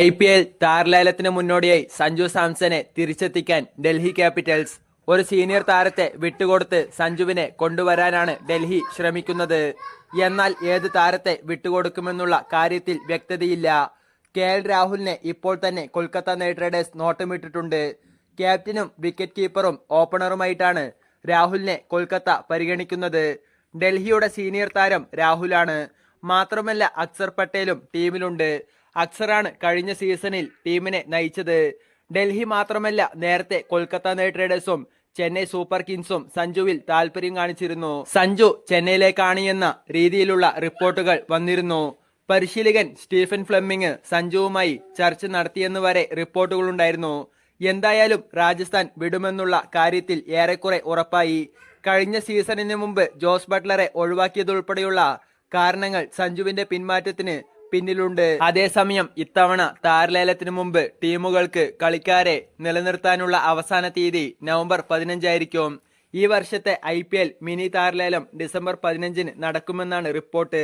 I P L താരലേലത്തിന് മുന്നോടിയായി സഞ്ജു സാംസനെ തിരിച്ചെത്തിക്കാൻ ഡൽഹി ക്യാപിറ്റൽസ് ഒരു സീനിയർ താരത്തെ വിട്ടുകൊടുത്ത് സഞ്ജുവിനെ കൊണ്ടുവരാനാണ് ഡൽഹി ശ്രമിക്കുന്നത്. എന്നാൽ ഏത് താരത്തെ വിട്ടുകൊടുക്കുമെന്നുള്ള കാര്യത്തിൽ വ്യക്തതയില്ല. കെ എൽ രാഹുലിനെ ഇപ്പോൾ തന്നെ കൊൽക്കത്ത നൈറ്റ് റൈഡേഴ്സ് നോട്ടമിട്ടിട്ടുണ്ട്. ക്യാപ്റ്റനും വിക്കറ്റ് കീപ്പറും ഓപ്പണറുമായിട്ടാണ് രാഹുലിനെ കൊൽക്കത്ത പരിഗണിക്കുന്നത്. ഡൽഹിയുടെ സീനിയർ താരം രാഹുലാണ്. മാത്രമല്ല അക്സർ പട്ടേലും ടീമിലുണ്ട്. അക്സറാണ് കഴിഞ്ഞ സീസണിൽ ടീമിനെ നയിച്ചത്. ഡൽഹി മാത്രമല്ല നേരത്തെ കൊൽക്കത്ത നൈറ്റ് റൈഡേഴ്സും ചെന്നൈ സൂപ്പർ കിങ്സും സഞ്ജുവിൽ താല്പര്യം കാണിച്ചിരുന്നു. സഞ്ജു ചെന്നൈയിലേക്കാണ് എന്ന രീതിയിലുള്ള റിപ്പോർട്ടുകൾ വന്നിരുന്നു. പരിശീലകൻ സ്റ്റീഫൻ ഫ്ലെമിംഗ് സഞ്ജുവുമായി ചർച്ച നടത്തിയെന്ന് വരെ റിപ്പോർട്ടുകളുണ്ടായിരുന്നു. എന്തായാലും രാജസ്ഥാൻ വിടുമെന്നുള്ള കാര്യത്തിൽ ഏറെക്കുറെ ഉറപ്പായി. കഴിഞ്ഞ സീസണിന് മുമ്പ് ജോസ് ബട്ട്ലറെ ഒഴിവാക്കിയതുൾപ്പെടെയുള്ള കാരണങ്ങൾ സഞ്ജുവിന്റെ പിന്മാറ്റത്തിന് പിന്നിലുണ്ട്. അതേസമയം ഇത്തവണ താരലേലത്തിന് മുമ്പ് ടീമുകൾക്ക് കളിക്കാരെ നിലനിർത്താനുള്ള അവസാന തീയതി നവംബർ പതിനഞ്ചായിരിക്കും. ഈ വർഷത്തെ ഐ മിനി താരലേലം ഡിസംബർ പതിനഞ്ചിന് നടക്കുമെന്നാണ് റിപ്പോർട്ട്.